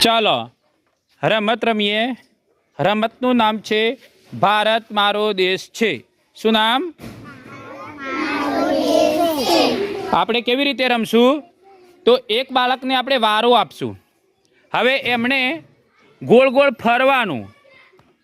ચાલો, રમત રમીએ. રમતનું નામ છે, ભારત મારો દેશ છે. શું નામ? આપણે કેવી રીતે રમશું? તો એક બાળકને આપણે વારો આપશું. હવે એમણે ગોળ ગોળ ફરવાનું,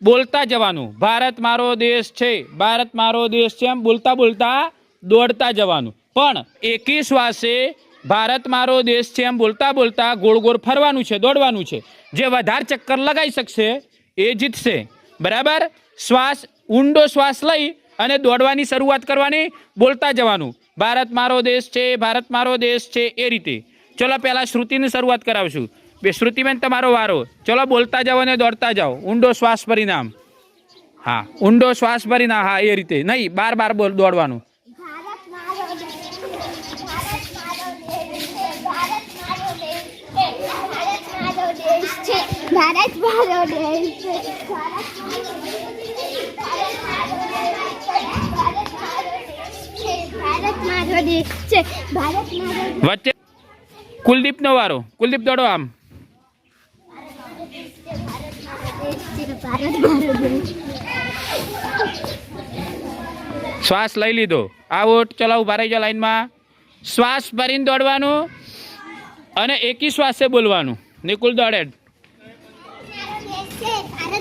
બોલતા જવાનું, ભારત મારો દેશ છે, ભારત મારો દેશ છે. એમ બોલતા બોલતા દોડતા જવાનું. પણ એકી શ્વાસે ભારત મારો દેશ છે એમ બોલતા બોલતા ગોળ ગોળ ફરવાનું છે, દોડવાનું છે. જે વધારે ચક્કર લગાવી શકશે એ જીતશે. બરાબર? શ્વાસ, ઊંડો શ્વાસ લઈ અને દોડવાની શરૂઆત કરવાની બોલતા જવાનું. ભારત મારો દેશ છે, ભારત મારો દેશ છે, એ રીતે. ચલો પહેલાં શ્રુતિની શરૂઆત કરાવશું. બે શ્રુતિબેન, તમારો વારો. ચલો બોલતા જાઓ અને દોડતા જાઓ. ઊંડો શ્વાસ પરિણામ. હા, ઊંડો શ્વાસ ભરીને હા, એ રીતે. નહીં, બાર બાર દોડવાનું. ભારત મારો વચ્ચે કુલદીપનો વારો. કુલદીપ દોડો આમ. શ્વાસ લઈ લીધો. આવો ચલો ઊભા રહી લાઈનમાં. શ્વાસ ભરીને દોડવાનું અને એકી શ્વાસે બોલવાનું. નિકુલ દોડે.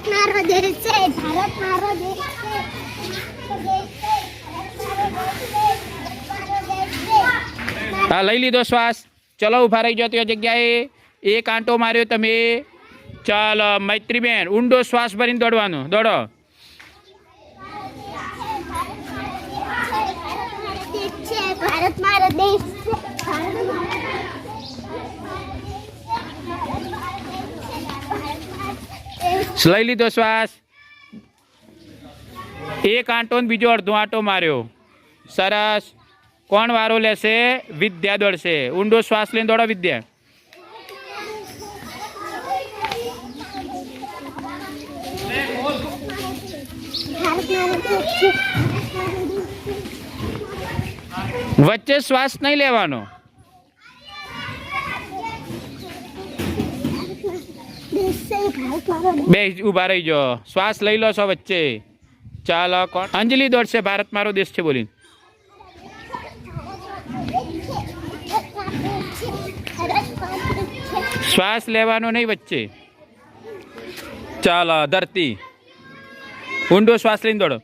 ભારત મારો દેશ છે ભારત મારો દેશ છે. હા લઈ લીધો શ્વાસ. ચલો ઊભા રહી જાઓ તે જગ્યાએ. એક આંટો માર્યો તમે. ચાલો મૈત્રીબેન ઊંડો શ્વાસ ભરીને દોડવાનો. દોડો. ભારત મારો દેશ છે ભારત મારો લઈ લીધો શ્વાસ. એક આંટો ને બીજો અડધો આંટો માર્યો. સરસ. કોણ વારો લેશે? વિદ્યા દોડશે. ઊંડો શ્વાસ લઈને દોડો, વિદ્યા. વચ્ચે શ્વાસ નહીં લેવાનો દેશ છે ભારત મારો દેશ બે ઊભા રહી જાઓ શ્વાસ લઈ લો છો વચ્ચે. ચાલો કોણ? અંજલિ દોડશે, ભારત મારો દેશ છે બોલીને. શ્વાસ લેવાનો નહીં વચ્ચે. ચાલો ધરતી. ઊંડો શ્વાસ લઈને દોડો.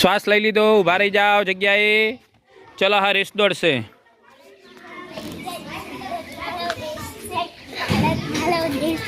શ્વાસ લઈ લીધો, ઊભા રહી જાઓ જગ્યાએ. ચલો હરીશ દોડશે.